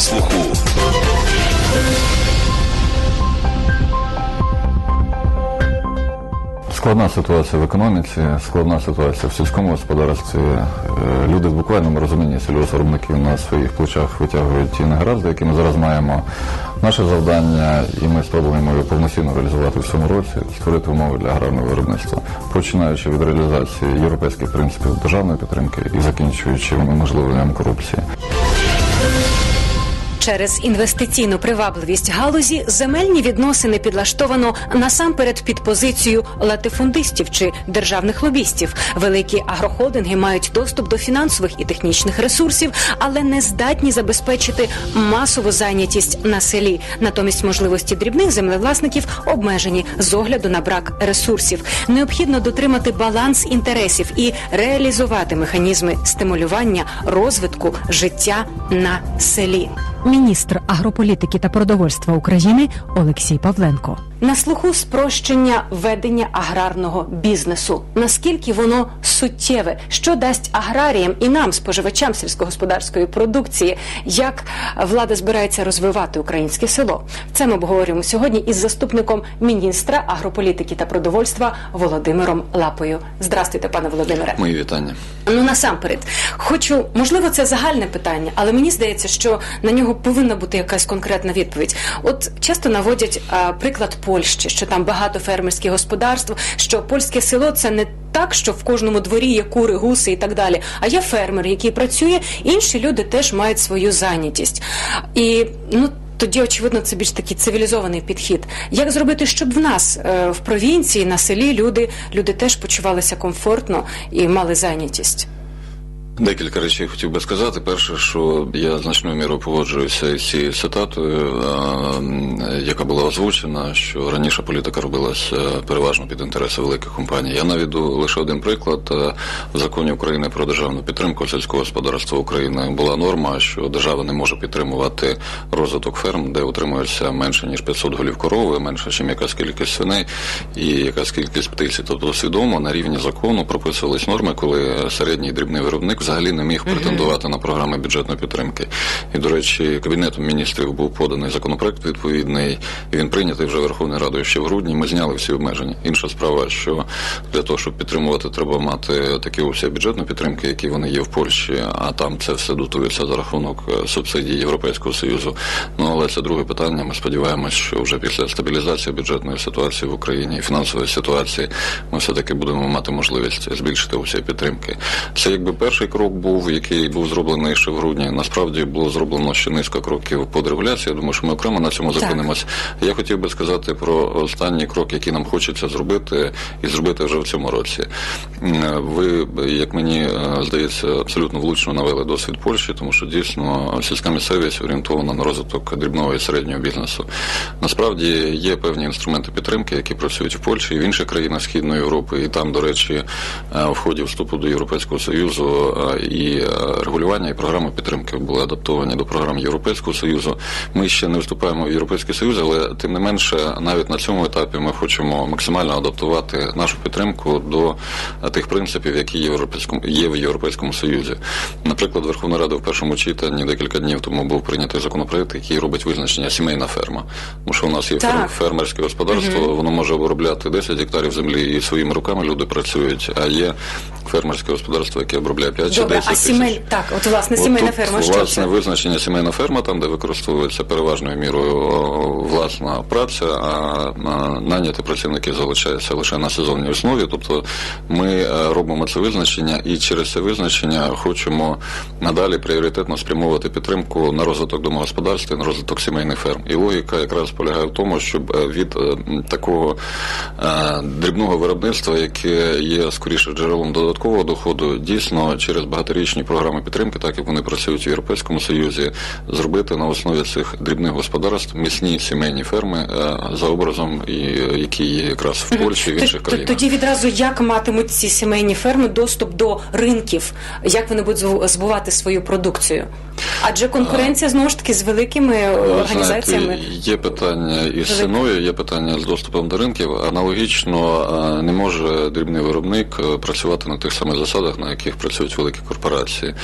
слуху. Складна ситуація в економіці, складна ситуація в сільському господарстві. Е, Люди в буквальному розумінні сільгоспвиробники на своїх плечах витягують ті негаразди, які ми зараз маємо. Наше завдання, і ми спробуємо його повноцінно реалізувати в цьому році, створити умови для аграрного виробництва, починаючи від реалізації європейських принципів державної підтримки і закінчуючи унеможливленням корупції. Через інвестиційну привабливість галузі земельні відносини підлаштовано насамперед під позицію латифундистів чи державних лобістів. Великі агрохолдинги мають доступ до фінансових і технічних ресурсів, але не здатні забезпечити масову зайнятість на селі. Натомість можливості дрібних землевласників обмежені з огляду на брак ресурсів. Необхідно дотримати баланс інтересів і реалізувати механізми стимулювання розвитку життя на селі. Міністр агрополітики та продовольства України Олексій Павленко. На слуху спрощення ведення аграрного бізнесу. Наскільки воно суттєве, що дасть аграріям і нам, споживачам сільськогосподарської продукції, як влада збирається розвивати українське село? Це ми обговорюємо сьогодні із заступником міністра агрополітики та продовольства Володимиром Лапою. Здрастуйте, пане Володимире. Мої вітання. Ну насамперед, хочу, можливо, це загальне питання, але мені здається, що на нього повинна бути якась конкретна відповідь. От часто наводять а, приклад Польщі, що там багато фермерських господарств, що польське село це не так, що в кожному дворі є кури, гуси і так далі. А є фермер, який працює, інші люди теж мають свою зайнятість. І ну. Тоді, очевидно, це більш такий цивілізований підхід. Як зробити, щоб в нас е, в провінції на селі люди, люди теж почувалися комфортно і мали зайнятість? Декілька речей хотів би сказати. Перше, що я значною мірою погоджуюся із цією цитатою, е, яка була озвучена, що раніше політика робилася переважно під інтереси великих компаній. Я наведу лише один приклад. Е, В законі України про державну підтримку сільського господарства України була норма, що держава не може підтримувати розвиток ферм, де утримується менше ніж 500 голів корови, менше ніж якась кількість свиней і якась кількість птиці. Тобто свідомо на рівні закону прописувались норми, коли середній дрібний виробник взагалі не міг претендувати на програми бюджетної підтримки. І, до речі, кабінетом міністрів був поданий законопроект відповідний, і він прийнятий вже Верховною Радою ще в грудні. Ми зняли всі обмеження. Інша справа, що для того, щоб підтримувати, треба мати такі обсяги бюджетної підтримки, які вони є в Польщі, а там це все дотується за рахунок е, субсидій Європейського союзу. Ну але це друге питання. Ми сподіваємось, що вже після стабілізації бюджетної ситуації в Україні і фінансової ситуації ми все таки будемо мати можливість збільшити обсяг підтримки. Це якби перший крок був, який був зроблений ще в грудні. Насправді було зроблено ще низка кроків по дерегуляції. Я думаю, що ми окремо на цьому зупинимось. Я хотів би сказати про останній крок, який нам хочеться зробити, і зробити вже в цьому році. Ви, як мені е, здається, абсолютно влучно навели досвід Польщі, тому що дійсно сільська місцевість орієнтована на розвиток дрібного і середнього бізнесу. Насправді є певні інструменти підтримки, які працюють в Польщі і в інших країнах Східної Європи. І там, до речі, е, в ході вступу до Європейського Союзу е, і е, регулювання і програми підтримки були адаптовані до програм Європейського Союзу. Ми ще не вступаємо в Європейський Союз, але тим не менше, навіть на цьому етапі ми хочемо максимально адаптувати нашу підтримку до е, тих принципів, які є в Європейському є в Європейському Союзі. Наприклад, Верховна Рада в першому читанні декілька днів тому був прийнятий законопроект, який робить визначення сімейна ферма. Тому що у нас є Так. фермерське господарство, воно може обробляти 10 гектарів землі і своїми руками люди працюють. А є фермерське господарство, яке обробляє 5 чи Добре, 10 а тисяч. сімей так, от власне От сімейна тут, ферма. Що власне це? визначення сімейна ферма, там де використовується переважною мірою власна праця, а наняті працівники залишаються лише на сезонній основі. Тобто ми е, робимо це визначення, і через це визначення хочемо надалі пріоритетно спрямовувати підтримку на розвиток домогосподарства, на розвиток сімейних ферм. І логіка якраз полягає в тому, щоб е, від е, такого дрібного виробництва, яке є скоріше джерелом додаткового доходу, дійсно через багаторічні програми підтримки, так як вони працюють в Європейському Союзі, зробити на основі цих дрібних господарств міцні сімейні ферми е, за образом, які є якраз в Польщі і в інших країнах. Тоді відразу як матимуть ці сімейні ферми доступ до ринків, як вони будуть збувати свою продукцію? Адже конкуренція знову ж таки з великими організаціями. Знаєте, є питання із ціною, є питання з доступом до ринків. Аналогічно е, не може дрібний виробник е, працювати на тих самих засадах, на яких працюють великі великі корпорації.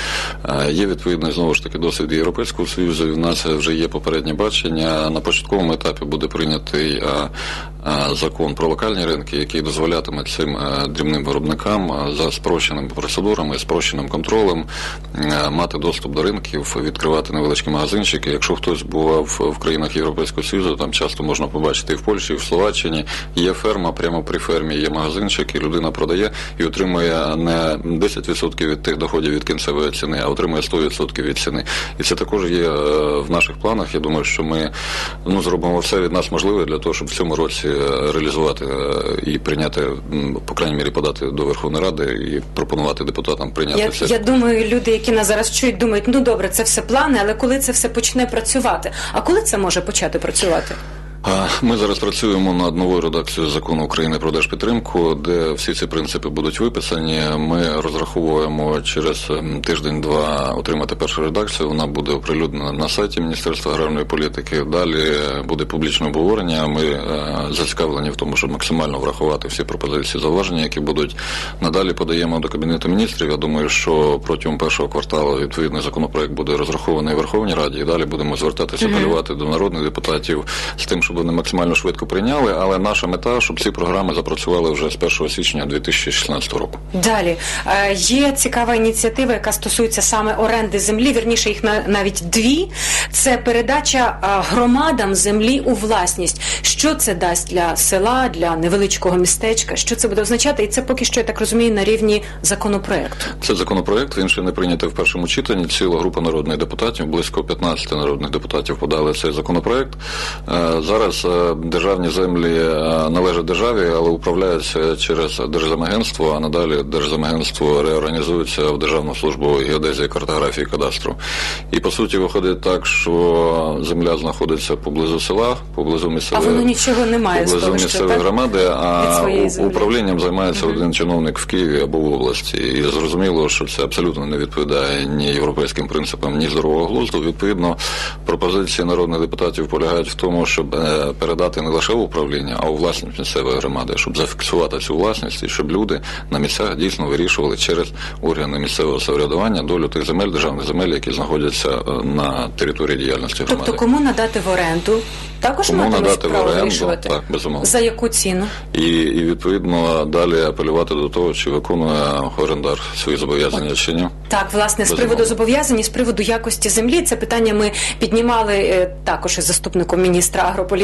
Е, Є відповідний знову ж таки досвід Європейського союзу. і В нас вже є попереднє бачення. На початковому етапі буде прийнятий е, е, закон про локальні ринки, який дозволятиме цим дрібним виробникам за спрощеними процедурами, спрощеним контролем мати доступ до ринків, відкривати невеличкі магазинчики. Якщо хтось бував в країнах Європейського союзу, там часто можна побачити і в Польщі, і в Словаччині. Є ферма, прямо при фермі є магазинчик, і людина продає і отримує не 10% від тих доходів від кінцевої ціни, а отримує 100% від ціни. І це також є е, в наших планах. Я думаю, що ми ну зробимо все від нас можливе для того, щоб в цьому році е, реалізувати е, і прийняти, по крайній мірі, подати до Верховної Ради і пропонувати депутатам прийняти Я, це. я думаю, люди, які нас зараз чують, думають, ну добре, це все плани, але коли це все почне працювати? А коли це може почати працювати? Ми зараз працюємо над новою редакцією закону України про держпідтримку, де всі ці принципи будуть виписані. Ми розраховуємо через ем, тиждень-два отримати першу редакцію. Вона буде оприлюднена на сайті Міністерства аграрної політики. Далі буде публічне обговорення. Ми е, зацікавлені в тому, щоб максимально врахувати всі пропозиції зауваження, які будуть надалі подаємо до кабінету міністрів. Я думаю, що протягом першого кварталу відповідний законопроект буде розрахований в Верховній Раді. І далі будемо звертатися апелювати до народних депутатів з тим, щоб вони максимально швидко прийняли. Але наша мета, щоб ці програми запрацювали вже з 1 січня 2016 року. Далі Е, є цікава ініціатива, яка стосується саме оренди землі. Вірніше їх на навіть дві. Це передача е, громадам землі у власність. Що це дасть для села, для невеличкого містечка? Що це буде означати? І це поки що я так розумію на рівні законопроекту. Це законопроект. Він ще не прийнятий в першому читанні. Ціла група народних депутатів, близько 15 народних депутатів подали цей законопроект. Е, Зараз е, державні землі е, належать державі, але управляються через Держземагентство, а надалі Держземагентство реорганізується в Державну службу геодезії, картографії, кадастру. І по суті виходить так, що земля знаходиться поблизу села, поблизу А місцевої воно нічого не має з поблизу місцевої громади, а управлінням займається один чиновник в Києві або в області. І зрозуміло, що це абсолютно не відповідає ні європейським принципам, ні здорового глузду. Відповідно, пропозиції народних депутатів полягають в тому, щоб е, передати не лише в управління, а у власність місцевої громади, щоб зафіксувати цю власність і щоб люди на місцях дійсно вирішували через органи місцевого самоврядування долю тих земель, державних земель, які знаходяться е, на території діяльності громади. Тобто, кому надати в оренду? Також Кому надати в оренду, вирішувати так, безумовно. за яку ціну? І, і відповідно далі апелювати до того, чи виконує орендар свої зобов'язання чи ні. Так, власне, з приводу зобов'язань, з приводу якості землі, це питання ми піднімали е, також із заступником міністра агрополітики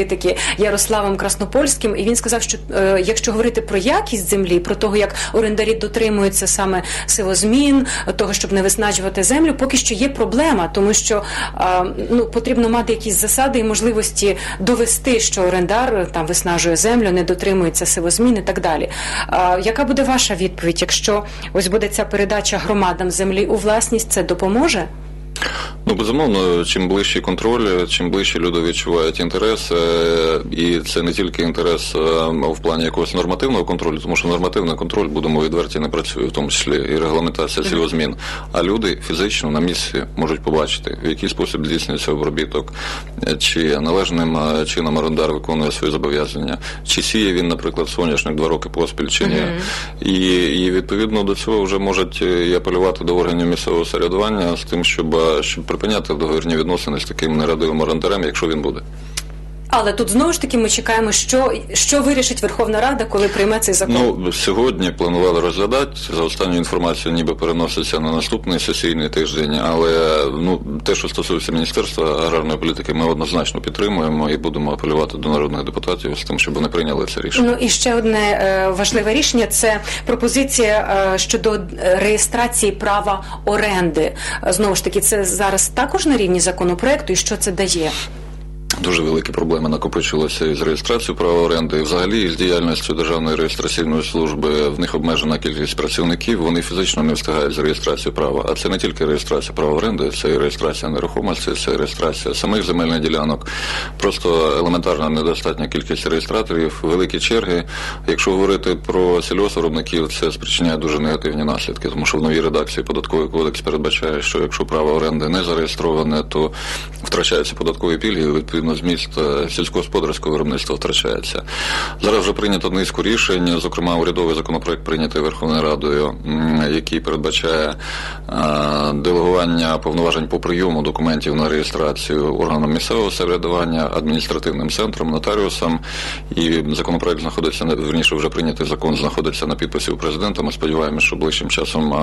Ярославом Краснопольським. І він сказав, що е, якщо говорити про якість землі, про того, як орендарі дотримуються саме сивозмін, того, щоб не виснажувати землю, поки що є проблема, тому що е, ну потрібно мати якісь засади і можливості довести, що орендар е, там виснажує землю, не дотримується сивозмін і так далі. Е, яка буде ваша відповідь, якщо ось буде ця передача громадам землі у власність, це допоможе? Ну, безумовно, чим ближчий контроль, чим ближче люди відчувають інтерес, е, і це не тільки інтерес е, в плані якогось нормативного контролю, тому що нормативний контроль, будемо відверті, не працює, в тому числі і регламентація сільгозмін. А люди фізично на місці можуть побачити, в який спосіб здійснюється обробіток, е, чи належним чином орендар виконує свої зобов'язання, чи сіє він, наприклад, соняшник два роки поспіль, чи ні. І, і відповідно до цього вже можуть і апелювати до органів місцевого самоврядування з тим, щоб, щоб припиняти договірні відносини з таким нерадивим орендарем, якщо він буде. Але тут знову ж таки ми чекаємо, що, що вирішить Верховна Рада, коли прийме цей закон. Ну сьогодні планували розглядати за останню інформацію, ніби переноситься на наступний сесійний тиждень. Але ну те, що стосується міністерства аграрної політики, ми однозначно підтримуємо і будемо апелювати до народних депутатів з тим, щоб вони прийняли це рішення. Ну і ще одне е, важливе рішення це пропозиція е, щодо реєстрації права оренди. Знову ж таки, це зараз також на рівні законопроекту, і що це дає? Дуже великі проблеми накопичилися із реєстрацією права оренди. Взагалі з діяльністю Державної реєстраційної служби в них обмежена кількість працівників. Вони фізично не встигають з реєстрацією права. А це не тільки реєстрація права оренди, це і реєстрація нерухомості, це і реєстрація самих земельних ділянок. Просто елементарна недостатня кількість реєстраторів, великі черги. Якщо говорити про сільгоспвиробників, це спричиняє дуже негативні наслідки, тому що в новій редакції податковий кодекс передбачає, що якщо право оренди не зареєстроване, то втрачаються податкові пільги. Відповідно, відповідно зміст сільськогосподарського виробництва втрачається. Зараз вже прийнято низку рішень, зокрема урядовий законопроект прийнятий Верховною Радою, який передбачає делегування повноважень по прийому документів на реєстрацію органам місцевого самоврядування, адміністративним центрам, нотаріусам. І законопроект знаходиться верніше, вже прийнятий закон знаходиться на підписі у президента. Ми сподіваємося, що ближчим часом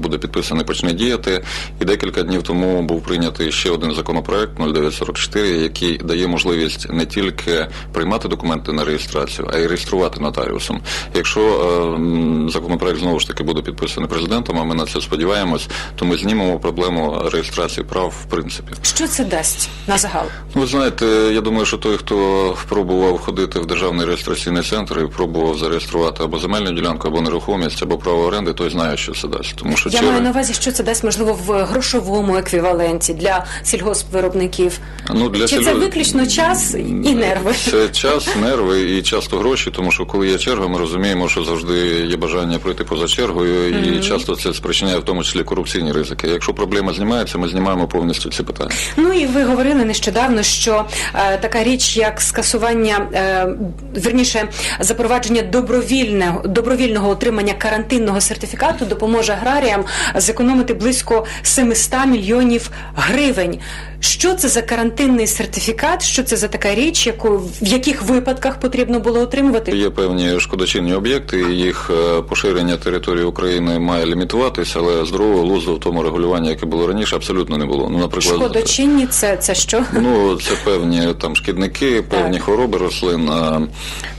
буде підписаний, почне діяти. І декілька днів тому був прийнятий ще один законопроект 0944, який дає можливість не тільки приймати документи на реєстрацію, а й реєструвати нотаріусом. Якщо е, законопроект знову ж таки буде підписаний президентом, а ми на це сподіваємось, то ми знімемо проблему реєстрації прав в принципі. Що це дасть на загал? Ну, Ви знаєте, я думаю, що той, хто пробував ходити в державний реєстраційний центр і пробував зареєструвати або земельну ділянку, або нерухомість, або право оренди, той знає, що це дасть. Тому що Я черги- маю на увазі, що це дасть можливо в грошовому еквіваленті для сільгоспвиробників. Ну, для Чи сільгосп- це виключно час і нерви? Це час, нерви і часто гроші, тому що коли є черга, ми розуміємо, що завжди є бажання пройти поза чергою, і часто це спричиняє в тому числі корупційні ризики. Якщо проблема знімається, ми знімаємо повністю ці питання. Ну і ви говорили нещодавно, що е, така річ, як скасування, е, верніше запровадження добровільного добровільного отримання карантинного сертифікату допоможе аграріям зекономити близько 700 мільйонів гривень. Що це за карантинний сертифікат? Що це за така річ, яку в яких випадках потрібно було отримувати? Є певні шкодочинні об'єкти, їх е, поширення території України має лімітуватись, але здорового глузду в тому регулюванні, яке було раніше, абсолютно не було. Ну, наприклад, Шкодочинні це, це що? Ну, це певні там шкідники, певні хвороби рослин,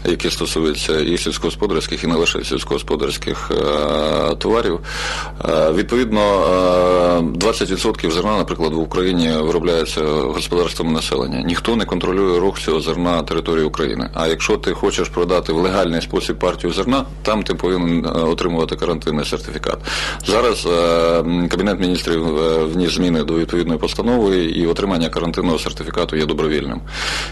які стосуються і сільськогосподарських, і не лише сільськогосподарських е, товарів. Е, відповідно, е, 20% зерна, наприклад, в Україні виробляється господарством населення. Ніхто не контролює рух цього зерна на території України. А якщо ти хочеш продати в легальний спосіб партію зерна, там ти повинен е, отримувати карантинний сертифікат. Зараз е, Кабінет міністрів е, вніс зміни до відповідної постанови, і отримання карантинного сертифікату є добровільним.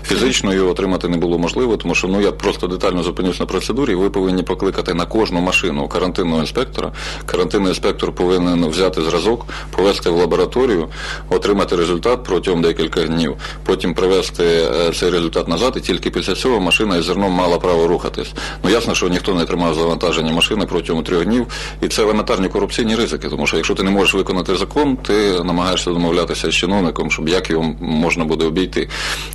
Фізично його отримати не було можливо, тому що ну я просто детально зупинюсь на процедурі. Ви повинні покликати на кожну машину карантинного інспектора. Карантинний інспектор повинен взяти зразок, повести в лабораторію, отримати результат протягом декількох днів, потім привезти е, цей результат назад, і тільки після цього машина із зерном мала право рухатись. Ну ясно, що ніхто не тримав завантаження машини протягом трьох днів, і це елементарні корупційні ризики, тому що якщо ти не можеш виконати закон, ти намагаєшся домовлятися з чиновником, щоб як його можна буде обійти.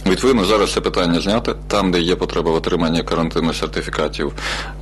Відповідно, зараз це питання знято. Там, де є потреба в отриманні карантинних сертифікатів,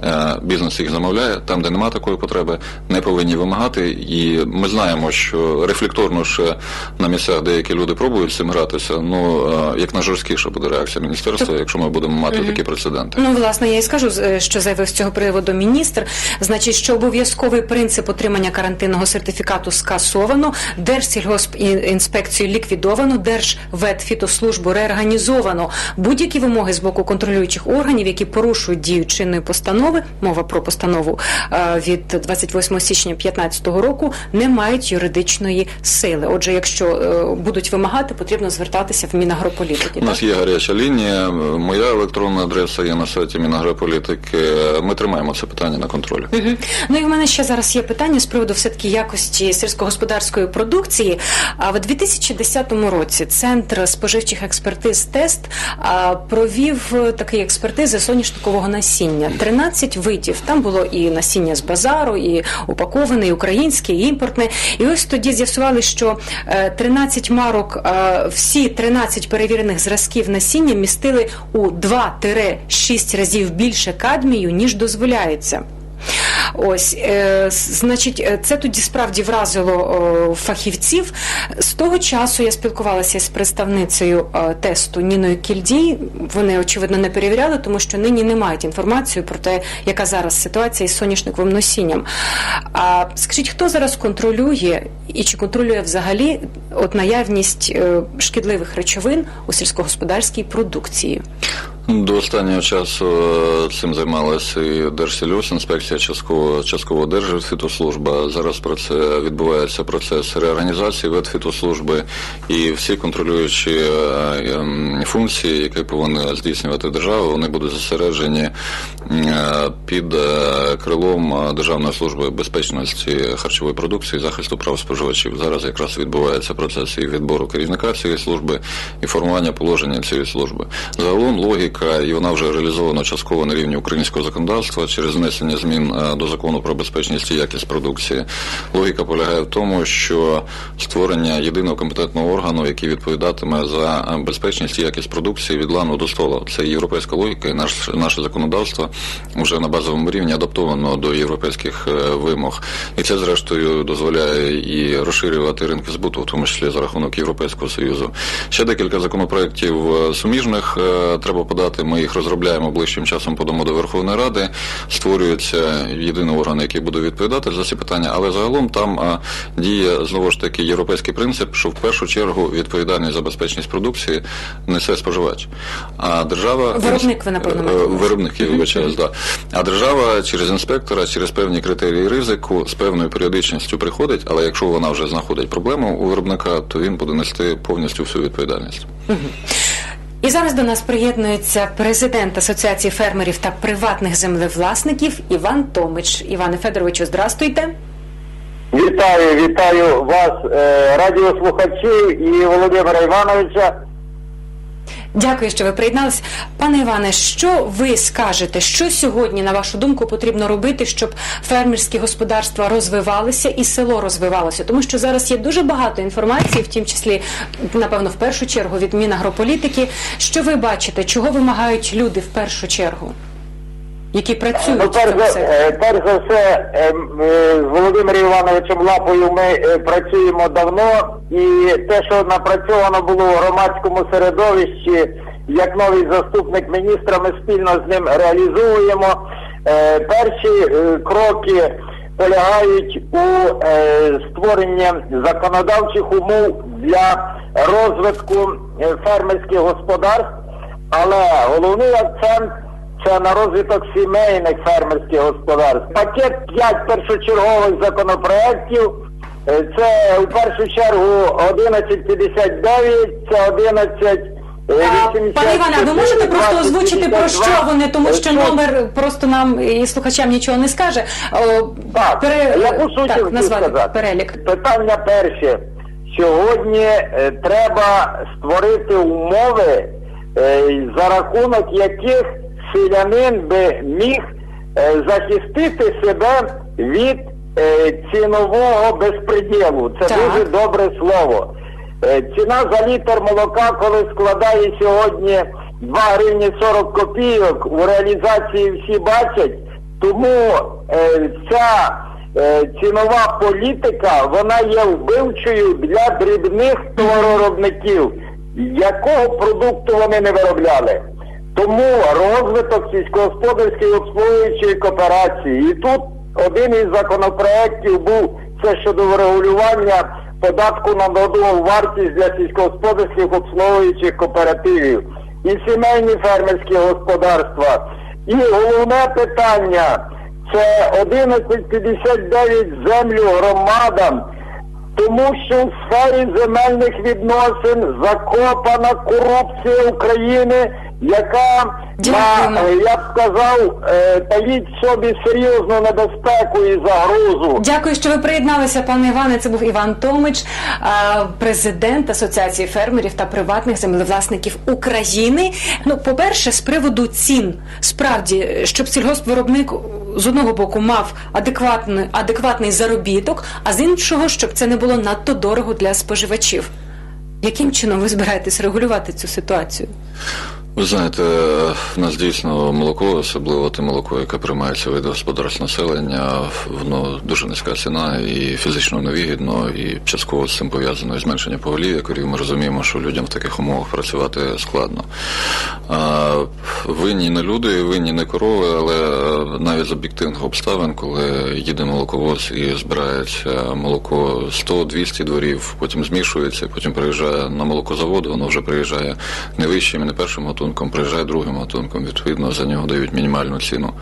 е, бізнес їх замовляє. Там, де немає такої потреби, не повинні вимагати. І ми знаємо, що рефлекторно ще на місцях деякі люди пробують з цим гратися. Ну е, як найжорсткіша буде реакція міністерства, якщо ми будемо мати такі прецеденти. Ну, власне, я і скажу, е, що заявив з цього приводу міністр. Значить, що обов'язковий принцип отримання карантинного сертифікату скасовано, Держсільгоспінспекцію ліквідовано, Держветфітослужбу реорганізовано. Будь-які вимоги з боку контролюючих органів, які порушують дію чинної постанови, мова про постанову е, від 28 січня 2015 року, не мають юридичної сили. Отже, якщо будуть вимагати, потрібно звертатися в Мінагрополітики. У нас є гаряча лінія. Моя електронна адреса є на сайті Мінагрополітики. Ми тримаємо це питання на контролі. Мгм. Ну і в мене ще зараз є питання з приводу все-таки якості сільськогосподарської продукції. А в 2010 році Центр споживчих експертиз Тест провів е, такі експертизи соняшникового насіння. 13 видів. Там було і насіння з базару, і упаковане, і українське, і імпортне. І ось тоді з'ясували, що е, 13 марок, е, всі 13 перевірених зразків насіння містили у 2-6 разів більше кадмію, ніж дозволяється. Ось, е, значить, е, це тоді справді вразило о, фахівців. З того часу я спілкувалася з представницею е, тесту Ніною Кільдій. Вони очевидно не перевіряли, тому що нині не мають інформацію про те, яка зараз ситуація із соняшниковим насінням. А скажіть, хто зараз контролює і чи контролює взагалі от наявність е, шкідливих речовин у сільськогосподарській продукції? До останнього часу е, цим займалася і Держсільгоспінспекція, частково, частково Держфітослужба. Зараз про це відбувається процес реорганізації Ветфітослужби і всі контролюючі е, ем, функції, які повинна здійснювати держава, вони будуть зосереджені е, під крилом Державної служби безпечності харчової продукції захисту прав споживачів. Зараз якраз відбувається процес і відбору керівника цієї служби і формування положення цієї служби. Загалом логіка, і вона вже реалізована частково на рівні українського законодавства через внесення змін е, до закону про безпечність і якість продукції. Логіка полягає в тому, що створення єдиного компетентного органу, який відповідатиме за е, безпечність і якість продукції від лану до столу. Це європейська логіка, і наш, наше законодавство вже на базовому рівні адаптовано до європейських е, вимог. І це, зрештою, дозволяє і розширювати ринки збуту, в тому числі за рахунок Європейського Союзу. Ще декілька законопроєктів суміжних треба подати. Ми їх розробляємо ближчим часом, подамо до Верховної Ради. Створюється єдиний орган, який буде відповідати за ці питання. Але загалом там е, діє знову ж таки європейський принцип, що в першу чергу відповідальність за безпечність продукції несе споживач. А держава Виробник, ви, напевно, Е, увазі. виробник, я вибачаюсь, да. А держава через інспектора, через певні критерії ризику з певною періодичністю приходить, але якщо вона вже знаходить проблему у виробника, то він буде нести повністю всю відповідальність. І зараз до нас приєднується президент Асоціації фермерів та приватних землевласників Іван Томич. Іване Федоровичу, здрастуйте. Вітаю, вітаю вас, е, радіослухачів і Володимира Івановича. Дякую, що ви приєдналися. Пане Іване, що ви скажете, що сьогодні, на вашу думку, потрібно робити, щоб фермерські господарства розвивалися і село розвивалося? Тому що зараз є дуже багато інформації, в тім числі, напевно, в першу чергу від Мінагрополітики. Що ви бачите, чого вимагають люди в першу чергу, які працюють Ну, в перш цьому за, секторі? е, перш за все, е, м, е, з Володимиром Івановичем Лапою ми е, працюємо давно, і те, що напрацьовано було у громадському середовищі, як новий заступник міністра, ми спільно з ним реалізовуємо. Е, Перші кроки полягають у створенні законодавчих умов для розвитку фермерських господарств, але головний акцент це на розвиток сімейних фермерських господарств. Пакет 5 першочергових законопроєктів. е, Це в першу чергу 1159, це 11 е, 80, Пане Іване, а ви можете просто озвучити про що вони, тому що Е, номер просто нам і слухачам нічого не скаже. Так, я по суті так, сказати. перелік. Питання перше. Сьогодні е, треба створити умови, е, за рахунок яких селянин би міг е, захистити себе від е, цінового безпреділу. Це Так. дуже добре слово. Е, Ціна за літр молока, коли складає сьогодні 2 гривні 40 копійок, у реалізації всі бачать, тому ця цінова політика вона є вбивчою для дрібних товароробників, якого продукту вони не виробляли. Тому розвиток сільськогосподарської обслуговуючої кооперації. І тут один із законопроєктів був це щодо врегулювання податку на додану вартість для сільськогосподарських обслуговуючих кооперативів і сімейні фермерські господарства. І головне питання це 1159 землю громадам, тому що в сфері земельних відносин закопана корупція України, яка на, е, я б сказав, е, таїть собі серйозну небезпеку і загрозу. Дякую, що ви приєдналися, пане Іване. Це був Іван Томич, президент Асоціації фермерів та приватних землевласників України. Ну, по-перше, з приводу цін, справді, щоб сільгоспвиробник з одного боку мав адекватний, адекватний заробіток, а з іншого, щоб це не було надто дорого для споживачів. Яким чином ви збираєтесь регулювати цю ситуацію? Ви знаєте, в нас дійсно молоко, особливо те молоко, яке приймається від господарств населення, воно дуже низька ціна і фізично невигідно, і частково з цим пов'язано і зменшення поголів'я корів. Ми розуміємо, що людям в таких умовах працювати складно. Винні не люди, винні не корови, але навіть з об'єктивних обставин, коли їде молоковоз і збирається молоко 100-200 дворів, потім змішується, потім приїжджає на молокозавод, воно вже приїжджає не вищим і не першим готунком, приїжджає другим готунком. Відповідно, за нього дають мінімальну ціну.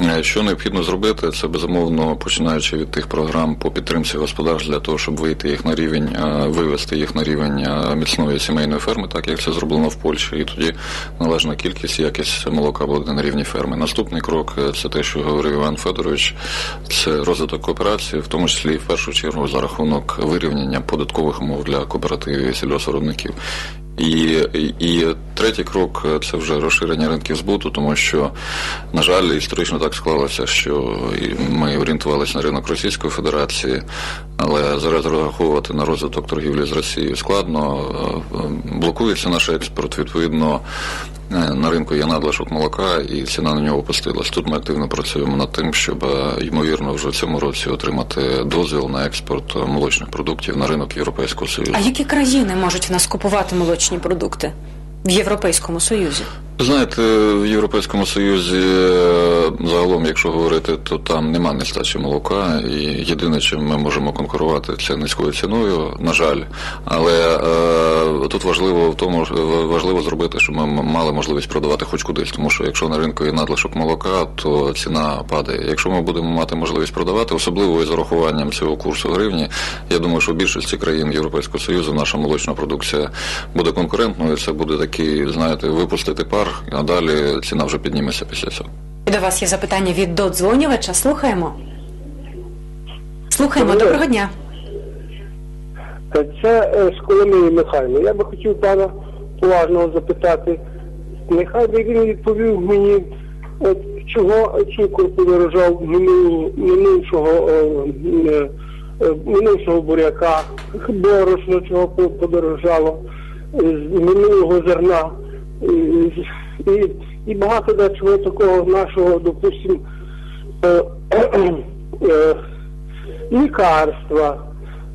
Е, Що необхідно зробити, це безумовно починаючи від тих програм по підтримці господарств для того, щоб вийти їх на рівень, е, вивести їх на рівень е, міцної сімейної ферми, так як це зроблено в Польщі, і тоді належна кількість якість молока буде на рівні ферми. Наступний крок це те, що говорив Іван Федорович, це розвиток кооперації, в тому числі в першу чергу за рахунок вирівняння податкових умов для кооперативів і. І, і, третій крок е, це вже розширення ринків збуту, тому що, на жаль, історично так склалося, що ми орієнтувалися на ринок Російської Федерації, але зараз розраховувати на розвиток торгівлі з Росією складно. Е, е, Блокується наш експорт. Відповідно, на ринку є надлишок молока, і ціна на нього опустилась. Тут ми активно працюємо над тим, щоб е, ймовірно вже в цьому році отримати дозвіл на експорт е, молочних продуктів на ринок Європейського Союзу. А які країни можуть в нас купувати молочні продукти в Європейському Союзі? Знаєте, в Європейському Союзі е, загалом, якщо говорити, то там нема нестачі молока, і єдине, чим ми можемо конкурувати, це низькою ціною, на жаль. Але е, тут важливо в тому ж- важливо зробити, щоб ми мали можливість продавати хоч кудись, тому що якщо на ринку є надлишок молока, то ціна падає. Якщо ми будемо мати можливість продавати, особливо із урахуванням цього курсу гривні, я думаю, що в більшості країн Європейського Союзу наша молочна продукція буде конкурентною. Це буде такий, знаєте, випустити пар, а далі ціна вже підніметься після цього. До вас є запитання від додзвонювача. Слухаємо. Слухаємо, доброго дня. Це е, з Коломиї Михайло. Я би хотів пана поважного запитати. Нехай би він відповів мені, от чого цукор подорожав минулого, минувшого, е, е, е, минувшого буряка, борошно чого подорожало, е, з минулого зерна. І, і, і багато дечого такого нашого, допустим, е, е, лікарства.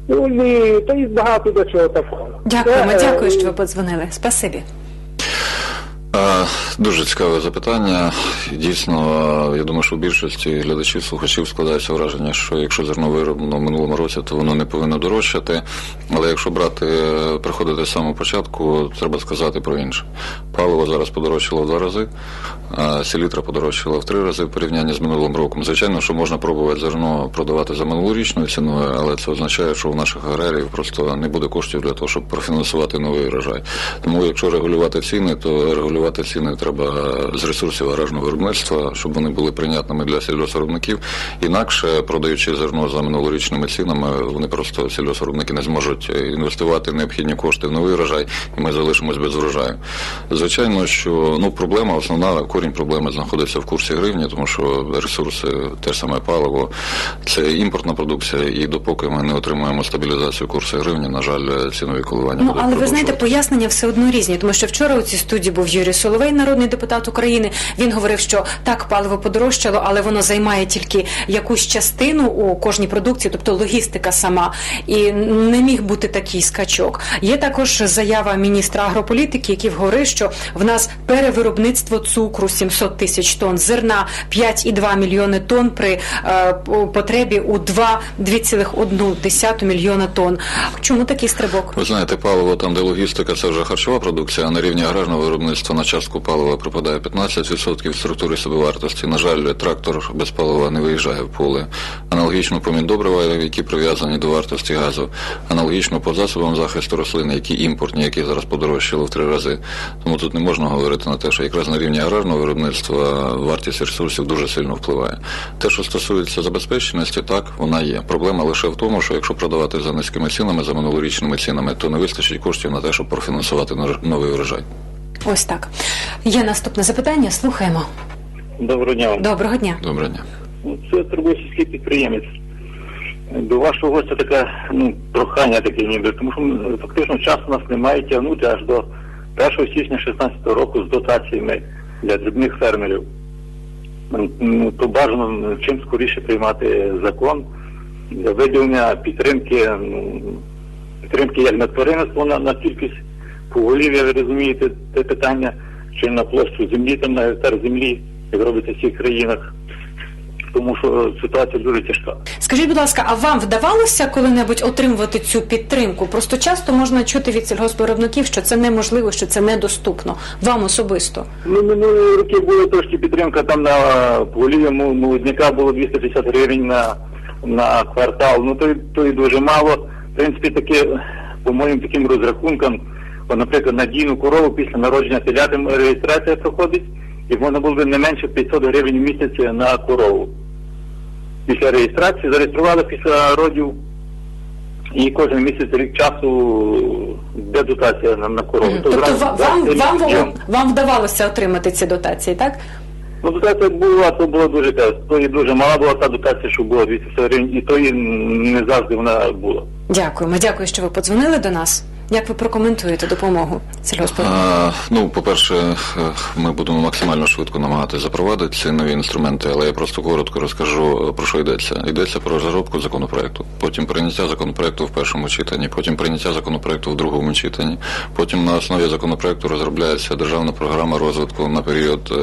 Ну, і, та й багато до чого такого. Дякуємо, Це, е, дякую, що ви подзвонили. Спасибі. Е, Дуже цікаве запитання. Дійсно, я думаю, що в більшості глядачів, слухачів складається враження, що якщо зерно вироблено в минулому році, то воно не повинно дорожчати. Але якщо брати, е, приходити з самого початку, треба сказати про інше. Паливо зараз подорожчало в два рази, селітра подорожчала в три рази в порівнянні з минулим роком. Звичайно, що можна пробувати зерно продавати за минулорічною ціною, але це означає, що у наших аграріїв просто не буде коштів для того, щоб профінансувати новий врожай. Тому якщо регулювати ціни, то регулювати ціни треба з ресурсів аграрного виробництва, щоб вони були прийнятними для сільгоспвиробників. Інакше, продаючи зерно за минулорічними цінами, вони просто сільгоспвиробники не зможуть інвестувати необхідні кошти в новий врожай, і ми залишимось без врожаю. Звичайно, що ну проблема основна корінь проблеми знаходиться в курсі гривні, тому що ресурси, те ж саме паливо, це імпортна продукція, і допоки ми не отримаємо стабілізацію курсу гривні, на жаль, цінові коливання Ну, але ви знаєте, пояснення все одно різні, тому що вчора у цій студії був Юрій Соловей, народний депутат України. Він говорив, що так паливо подорожчало, але воно займає тільки якусь частину у кожній продукції, тобто логістика сама, і не міг бути такий скачок. Є також заява міністра агрополітики, який говорив, що в нас перевиробництво цукру 700 тисяч тонн, зерна 5,2 мільйони тонн при е, по- потребі у 2, 2,1 мільйона тонн. Чому такий стрибок? Ви знаєте, паливо там, де логістика, це вже харчова продукція, а на рівні аграрного виробництва на частку палива припадає 15% структури собівартості. На жаль, трактор без палива не виїжджає в поле. Аналогічно по міндобрива, які прив'язані до вартості газу, аналогічно по засобам захисту рослин, які імпортні, які зараз подорожчали в три рази. Тому тут не можна говорити на те, що якраз на рівні аграрного виробництва вартість ресурсів дуже сильно впливає. Те, що стосується забезпеченості, так вона є. Проблема лише в тому, що якщо продавати за низькими цінами, за минулорічними цінами, то не вистачить коштів на те, щоб профінансувати новий врожай. Ось так. Є наступне запитання. Слухаємо. Доброго дня вам. Доброго дня. Добре дня. Це турбосільський підприємець. До вашого гостя таке ну, прохання таке ніби, тому що фактично часу нас немає тягнути аж до 1 січня 2016 року з дотаціями для дрібних фермерів. Ну, то бажано чим скоріше приймати закон для виділення підтримки, ну, підтримки як на тваринництво на, на кількість поголів'я, ви розумієте, те питання, чи на площу землі, там на гектар землі, як робиться в всіх країнах. Тому що е, ситуація дуже тяжка. Скажіть, будь ласка, а вам вдавалося коли-небудь отримувати цю підтримку? Просто часто можна чути від сільгоспвиробників, що це неможливо, що це недоступно. Вам особисто. Ну, минулі роки була трошки підтримка там на полі молодняка було 250 гривень на, на квартал. Ну то, то і дуже мало. В принципі, таке, по моїм таким розрахункам, от, наприклад, на дійну корову після народження телятам реєстрація проходить, і можна було б не менше 500 гривень в місяць на корову. Після реєстрації зареєстрували після родів. І кожен місяць рік часу де дотація на, на корову. То Тобто зразу, ва- да, вам, вам, вам вдавалося отримати ці дотації, так? Ну, дотація була, то була дуже те, то і дуже мала була та дотація, що була 200 гривень, і то і не завжди вона була. Дякуємо. Дякую, що ви подзвонили до нас. Як ви прокоментуєте допомогу сільгоспвиробників? Ну, по-перше, е, ми будемо максимально швидко намагатися запровадити ці нові інструменти, але я просто коротко розкажу е, про що йдеться. Йдеться про розробку законопроекту, потім прийняття законопроекту в першому читанні, потім прийняття законопроекту в другому читанні. Потім на основі законопроекту розробляється державна програма розвитку на період.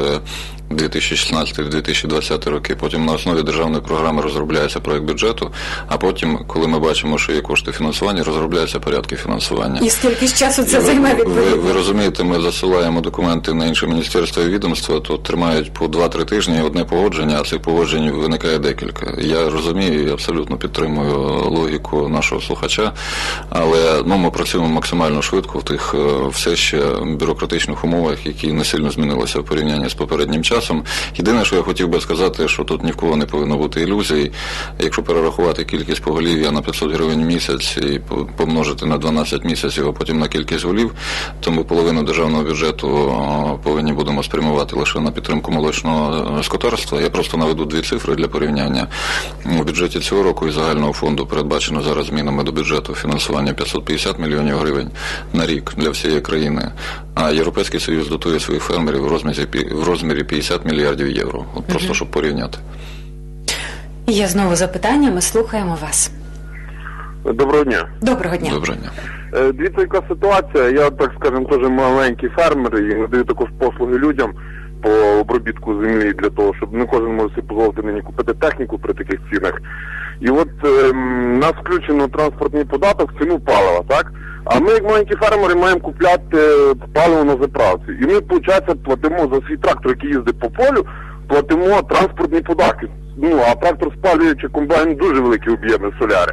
Е, 2016-2020 роки. Потім на основі державної програми розробляється проект бюджету. А потім, коли ми бачимо, що є кошти фінансування, розробляються порядки фінансування. І скільки часу це Ви- займе ви, відповідно? ви розумієте, ми засилаємо документи на інше міністерство і відомство, то тримають по 2-3 тижні одне погодження, а цих погоджень виникає декілька. Я розумію і абсолютно підтримую логіку нашого слухача, але ну, ми працюємо максимально швидко в тих е, все ще бюрократичних умовах, які не сильно змінилися в порівнянні з попереднім часом. Єдине, що я хотів би сказати, що тут ні в кого не повинно бути ілюзій. Якщо перерахувати кількість поголів'я на 500 гривень в місяць і помножити на 12 місяців, а потім на кількість голів, то ми половину державного бюджету повинні будемо спрямувати лише на підтримку молочного е, скотарства. Я просто наведу дві цифри для порівняння. У бюджеті цього року і загального фонду передбачено зараз змінами до бюджету фінансування 550 мільйонів гривень на рік для всієї країни. А Європейський Союз дотує своїх фермерів в розмірі в розмірі 50 мільярдів євро. От просто щоб порівняти. Є знову запитання. Ми слухаємо вас. Доброго дня. Доброго дня. Доброго дня. Е, Дивіться, яка ситуація. Я, так скажем, теж маленький фермер і надаю також послуги людям по обробітку землі для того, щоб не кожен може собі дозволити нині купити техніку при таких цінах. І от ем, нас включено транспортний податок в ціну палива, так? А ми, як маленькі фермери, маємо купляти е, паливо на заправці. І ми, виходить, платимо за свій трактор, який їздить по полю, платимо транспортні податки. Ну, а трактор спалює чи комбайн дуже великі об'єми соляри.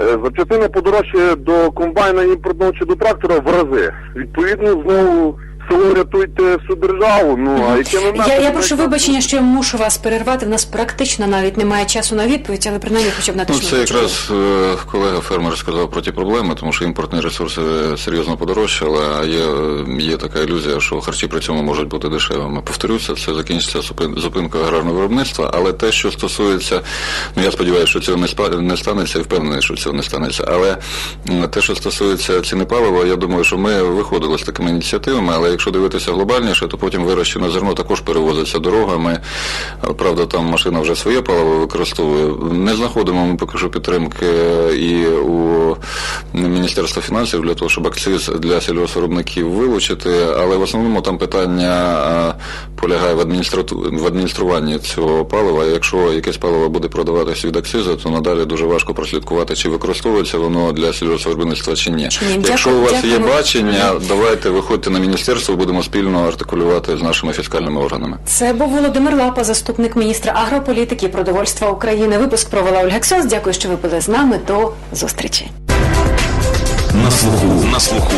Е, Запчастина подорожчає до комбайна імпортного чи до трактора в рази. Відповідно, знову село рятуйте всю державу. Ну а якими Я, я прошу вибачення, що я мушу вас перервати. В нас практично навіть немає часу на відповідь, але принаймні хоча б на те, Ну, це ми якраз е, колега фермер сказав про ті проблеми, тому що імпортні ресурси серйозно подорожчали, а є, є така ілюзія, що харчі при цьому можуть бути дешевими. Повторюся, це закінчиться зупин- зупинкою аграрного виробництва, але те, що стосується, ну я сподіваюся, що цього не спа- не станеться, і впевнений, що цього не станеться. Але м, те, що стосується ціни палива, я думаю, що ми виходили з такими ініціативами, але якщо дивитися глобальніше, то потім вирощене зерно також перевозиться дорогами. Правда, там машина вже своє паливо використовує. Не знаходимо ми поки що підтримки і у Міністерства фінансів для того, щоб акциз для сільгоспвиробників вилучити, але в основному там питання полягає в, адміністрату- в адмініструванні цього палива. Якщо якесь паливо буде продаватися від акцизу, то надалі дуже важко прослідкувати, чи використовується воно для сільгоспвиробництва чи ні. Чи ні. Якщо Дякую- у вас є бачення, давайте виходьте на міністерство будемо спільно артикулювати з нашими фіскальними органами. Це був Володимир Лапа, заступник міністра агрополітики і продовольства України. Випуск провела Ольга Ксьос. Дякую, що ви були з нами. До зустрічі. На слуху. На слуху.